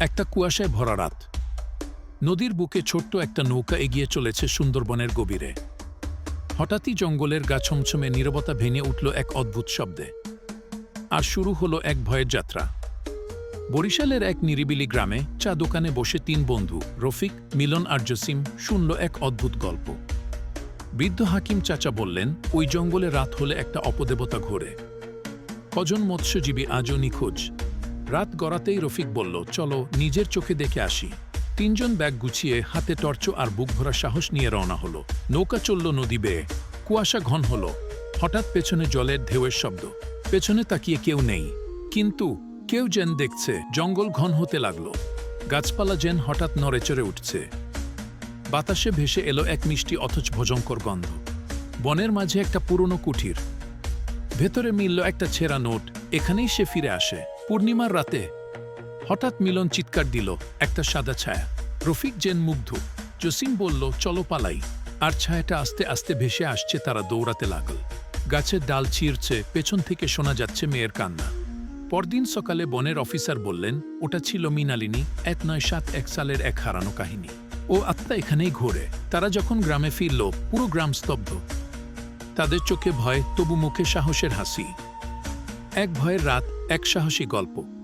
একটা কুয়াশায় ভরা রাত। নদীর বুকে ছোট্ট একটা নৌকা এগিয়ে চলেছে সুন্দরবনের গভীরে। হঠাৎই জঙ্গলের গা ছমছমে নীরবতা ভেঙে উঠল এক অদ্ভুত শব্দে। আর শুরু হলো এক ভয়ের যাত্রা। বরিশালের এক নিরিবিলি গ্রামে চা দোকানে বসে তিন বন্ধু, রফিক, মিলন আর জসিম, শুনল এক অদ্ভুত গল্প। বৃদ্ধ হাকিম চাচা বললেন, ওই জঙ্গলে রাত হলে একটা অপদেবতা ঘোরে। কজন মৎস্যজীবী আজও নিখোঁজ। রাত গড়াতেই রফিক বলল, চলো, নিজের চোখে দেখে আসি। তিনজন ব্যাগ গুছিয়ে হাতে টর্চ আর বুক ভরা সাহস নিয়ে রওনা হলো। নৌকা চলল নদী বেয়ে। কুয়াশা ঘন হলো। হঠাৎ পেছনে জলের ঢেউয়ের শব্দ। পেছনে তাকিয়ে কেউ নেই। কিন্তু কেউ যেন দেখছে, জঙ্গল ঘন হতে লাগল। গাছপালা যেন হঠাৎ নড়েচড়ে উঠছে। বাতাসে ভেসে এলো এক মিষ্টি অথচ ভজঙ্কর গন্ধ। বনের মাঝে একটা পুরনো কুঠির। ভেতরে মিলল একটা ছেঁড়া নোট। এখানেই সে ফিরে আসে। পূর্ণিমার রাতে হঠাৎ মিলন চিৎকার দিল একটা সাদা ছায়া। রফিক জেন মুগ্ধ। জসিম বলল, চলো পালাই। আর ছায়াটা আস্তে আস্তে ভেসে আসছে তারা দৌড়াতে লাগল। গাছের ডাল ছিঁড়ছে, পেছন থেকে শোনা যাচ্ছে মেয়ের কান্না। পরদিন সকালে বনের অফিসার বললেন, ওটা ছিল মিনালিনী এক নয় সাত এক সালের এক হারানো কাহিনী। ও আত্মা এখানেই ঘোরে। তারা যখন গ্রামে ফিরল, পুরো গ্রাম স্তব্ধ। তাদের চোখে ভয়, তবু মুখে সাহসের হাসি। এক ভয়ের রাত এক সাহসী গল্প।